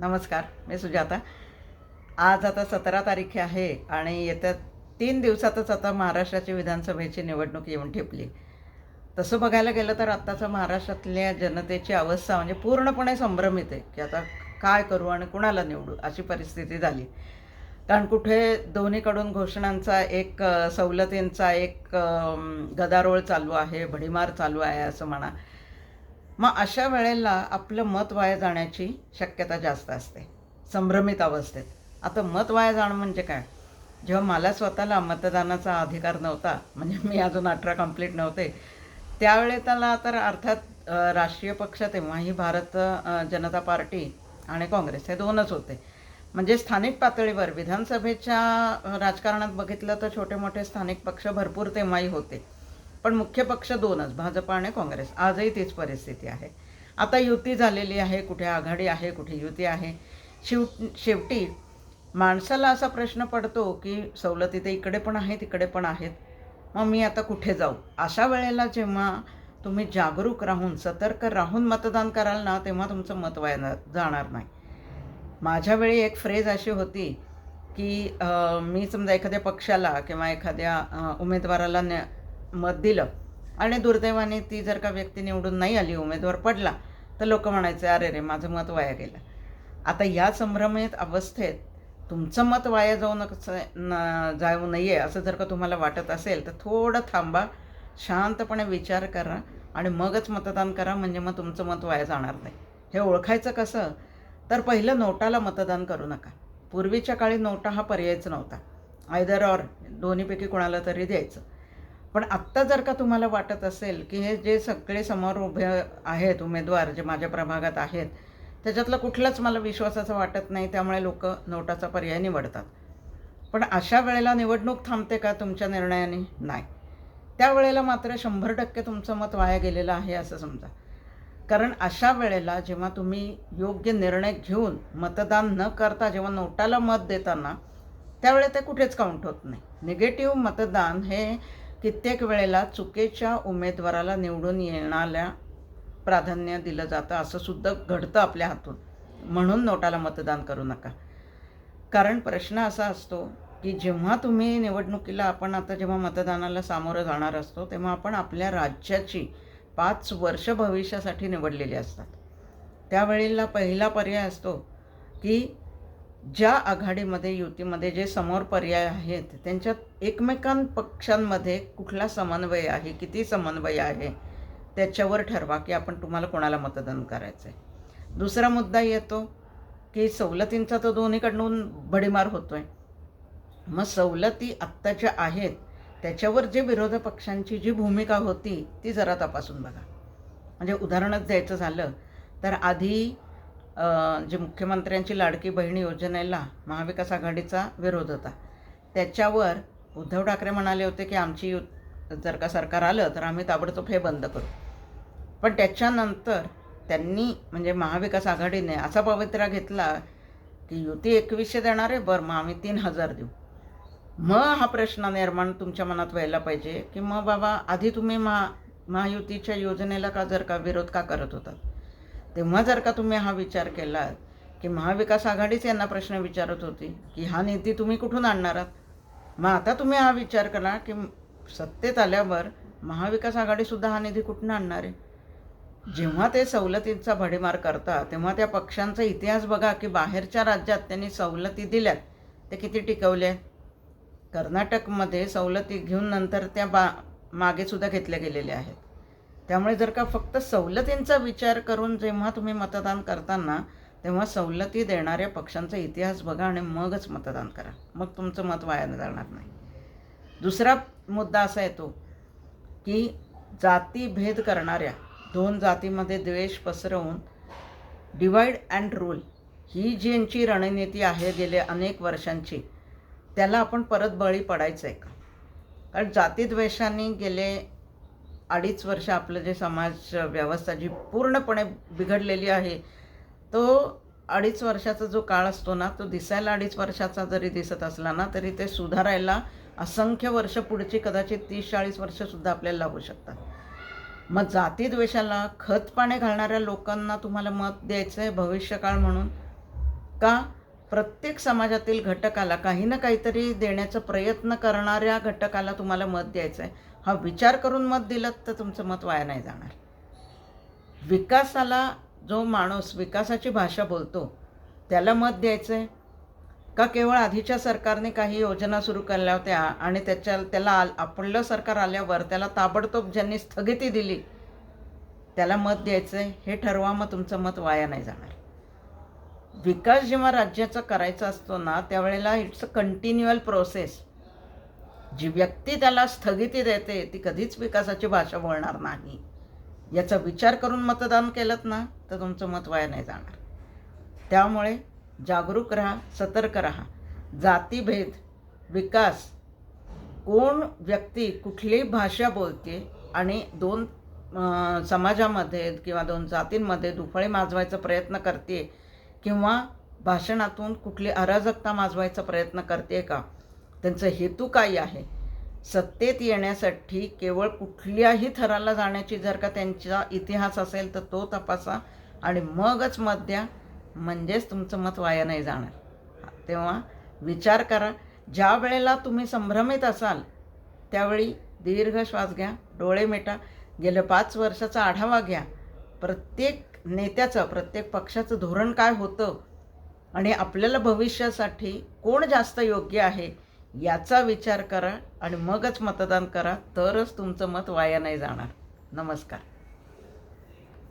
नमस्कार मी सुजाता. आज आता सतरा तारीख आहे आणि येत्या तीन दिवसातच आता महाराष्ट्राची विधानसभेची निवडणूक येऊन ठेपली. तसं बघायला गेलं तर आत्ताचं महाराष्ट्रातल्या जनतेची अवस्था म्हणजे पूर्णपणे संभ्रमित आहे की आता काय करू आणि कुणाला निवडू अशी परिस्थिती झाली. कारण कुठे दोन्हीकडून घोषणांचा एक सवलतींचा एक गदारोळ चालू आहे भडीमार चालू आहे असं म्हणा. मग अशा वेळेला आपलं मत वाया जाण्याची शक्यता जास्त असते. संभ्रमित अवस्थेत. आता मत वाया जाणं म्हणजे काय? जेव्हा मला स्वतःला मतदानाचा अधिकार नव्हता म्हणजे मी अजून अठरा कंप्लीट नव्हते त्यावेळेला त्याला तर अर्थात राष्ट्रीय पक्ष तेव्हाही भारत जनता पार्टी आणि काँग्रेस हे दोनच होते. म्हणजे स्थानिक पातळीवर विधानसभेच्या राजकारणात बघितलं तर छोटे मोठे स्थानिक पक्ष भरपूर तेव्हाही होते. पण मुख्य पक्ष दोनच भाजप आणि काँग्रेस. आजही तीच परिस्थिती आहे. आता युती झालेली आहे कुठे आघाडी आहे कुठे युती आहे. शिव शेवटी माणसाला असा प्रश्न पडतो की सवलती ते इकडे पण आहेत तिकडे पण आहेत. मग मी आता कुठे जाऊ? अशा वेळेला जेव्हा तुम्ही जागरूक राहून सतर्क राहून मतदान कराल ना तेव्हा तुमचं मत वाया जाणार नाही. माझ्या वेळी एक फ्रेज अशी होती की मी समजा एखाद्या पक्षाला किंवा एखाद्या उमेदवाराला न मत दिलं. आणि दुर्दैवाने ती जर का व्यक्ती निवडून नाही आली उमेदवार पडला तर लोक म्हणायचे अरे रे माझं मत वाया गेलं. आता या संभ्रमित अवस्थेत तुमचं मत वाया जाऊ न जाऊ नये असं जर का तुम्हाला वाटत असेल तर थोडं थांबा शांतपणे विचार करा आणि मगच मतदान करा म्हणजे मग तुमचं मत वाया जाणार नाही. हे ओळखायचं कसं? तर पहिलं नोटाला मतदान करू नका. पूर्वीच्या काळी नोटा हा पर्यायच नव्हता. आयदर ऑर दोन्हीपैकी कोणाला तरी द्यायचं. पण आत्ता जर का तुम्हाला वाटत असेल की हे जे सगळे समोर उभे आहेत उमेदवार जे माझ्या प्रभागात आहेत त्याच्यातलं कुठलाच मला विश्वासाचं वाटत नाही त्यामुळे लोक नोटाचा पर्याय निवडतात. पण अशा वेळेला निवडणूक थांबते का तुमच्या निर्णयाने? नाही. त्यावेळेला मात्र शंभर टक्के तुमचं मत वाया गेलेलं आहे असं समजा. कारण अशा वेळेला जेव्हा तुम्ही योग्य निर्णय घेऊन मतदान न करता जेव्हा नोटाला मत देताना त्यावेळेला ते कुठेच काउंट होत नाही. निगेटिव्ह मतदान हे कित्येक वेळेला चुकीच्या उमेदवाराला निवडून येणाऱ्या प्राधान्य दिलं जातं. असं सुद्धा घडतं आपल्या हातून. म्हणून नोटाला मतदान करू नका. कारण प्रश्न असा असतो की जेव्हा तुम्ही निवडणुकीला आपण आता जेव्हा मतदानाला सामोरं जाणार असतो तेव्हा आपण आपल्या राज्याची पाच वर्ष भविष्यासाठी निवडलेली असतात. त्यावेळेला पहिला पर्याय असतो की ज्या आघाडीमध्ये युतीमध्ये जे समोर पर्याय आहेत त्यांच्यात एकमेकां पक्षांमध्ये कुठला समन्वय आहे किती समन्वय आहे त्याच्यावर ठरवा की आपण तुम्हाला कोणाला मतदान करायचं आहे दुसरा मुद्दा येतो की सवलतींचा तर दोन्हीकडून भडीमार होतो आहे मग सवलती आत्ताच्या आहेत त्याच्यावर जे विरोधी पक्षांची जी भूमिका होती ती जरा तपासून बघा. म्हणजे उदाहरणच द्यायचं झालं तर आधी जे मुख्यमंत्र्यांची लाडकी बहिणी योजनेला महाविकास आघाडीचा विरोध होता. त्याच्यावर उद्धव ठाकरे म्हणाले होते की आमची यु जर का सरकार आलं तर आम्ही ताबडतोब हे बंद करू. पण त्याच्यानंतर त्यांनी म्हणजे महाविकास आघाडीने असा पवित्रा घेतला की युती एकवीसशे देणार आहे बरं मग आम्ही तीन हजार देऊ. मग हा प्रश्न निर्माण तुमच्या मनात व्हायला पाहिजे की मग बाबा आधी तुम्ही महा महायुतीच्या योजनेला का जर का विरोध का करत होतात? तेव्हा जर का तुम्ही हा विचार केला की महाविकास आघाडीच यांना प्रश्न विचारत होती की हा निधी तुम्ही कुठून आणणार आहात? मग आता तुम्ही हा विचार करा की सत्तेत आल्यावर महाविकास आघाडीसुद्धा हा निधी कुठून आणणार आहे? जेव्हा ते सवलतींचा भडीमार करतात तेव्हा त्या पक्षांचा इतिहास बघा की बाहेरच्या राज्यात त्यांनी सवलती दिल्यात. ते किती टिकवले? कर्नाटकमध्ये सवलती घेऊन नंतर त्या बा मागेसुद्धा घेतल्या गेलेल्या आहेत. त्यामुळे जर का फक्त सवलतींचा विचार करून जेव्हा तुम्ही मतदान करताना तेव्हा सवलती देणाऱ्या पक्षांचा इतिहास बघा आणि मगच मतदान करा. मग तुमचं मत वाया जाणार नाही. दुसरा मुद्दा असा येतो की जातीभेद करणाऱ्या दोन जातीमध्ये द्वेष पसरवून डिवाईड अँड रूल ही जी यांची रणनीती आहे गेल्या अनेक वर्षांची त्याला आपण परत बळी पडायचं आहे का? कारण जातीद्वेषांनी गेले अडीच वर्ष आपलं जे समाज व्यवस्था जी पूर्णपणे बिघडलेली आहे तो अडीच वर्षाचा जो काळ असतो ना तो दिसायला अडीच वर्षाचा जरी दिसत असला ना तरी ते सुधारायला असंख्य वर्ष पुढची कदाचित तीस चाळीस वर्षसुद्धा आपल्याला लागू शकतात. मग जातीद्वेषाला खतपाणे घालणाऱ्या लोकांना तुम्हाला मत द्यायचं आहे भविष्यकाळ म्हणून? का प्रत्येक समाजातील घटकाला काही ना काहीतरी देण्याचा प्रयत्न करणाऱ्या घटकाला तुम्हाला मत द्यायचं आहे? हा विचार करून मत दिलं तर तुमचं मत वाया नाही जाणार. विकासाला जो माणूस विकासाची भाषा बोलतो त्याला मत द्यायचं आहे का केवळ आधीच्या सरकारने काही योजना सुरू केल्या होत्या आणि त्याच्या त्याला आपलं सरकार आल्यावर त्याला ताबडतोब ज्यांनी स्थगिती दिली त्याला मत द्यायचं आहे हे ठरवा मग तुमचं मत वाया नाही जाणार. विकास जेव्हा राज्याचा करायचा असतो ना त्यावेळेला इट्स अ कंटिन्युअल प्रोसेस जी व्यक्ती त्याला स्थगिती देते ती कधीच विकासाची भाषा बोलणार नाही. याचा विचार करून मतदान केलं ना तर तुमचं मत वाया नाही जाणार. त्यामुळे जागरूक राहा सतर्क राहा. जातीभेद विकास कोण व्यक्ती कुठली भाषा बोलते आणि दोन समाजामध्ये किंवा दोन जातींमध्ये दुफळे माजवायचा प्रयत्न करते किंवा भाषणातून कुठली अराजकता माजवायचा प्रयत्न करते का? त्यांचं हेतू काय आहे? सत्तेत येण्यासाठी केवळ कुठल्याही थराला जाण्याची जर का त्यांचा इतिहास असेल तर तो तपासा आणि मगच मत द्या. म्हणजेच तुमचं मत वाया नाही जाणार. तेव्हा विचार करा. ज्या वेळेला तुम्ही संभ्रमित असाल त्यावेळी दीर्घ श्वास घ्या डोळे मिटा. गेल्या पाच वर्षाचा आढावा घ्या. प्रत्येक नेत्याचं प्रत्येक पक्षाचं धोरण काय होतं आणि आपल्याला भविष्यासाठी कोण जास्त योग्य आहे? याचा विचार करा आणि मगच मतदान करा तरच तुमचं मत वाया नाही जाणार. नमस्कार.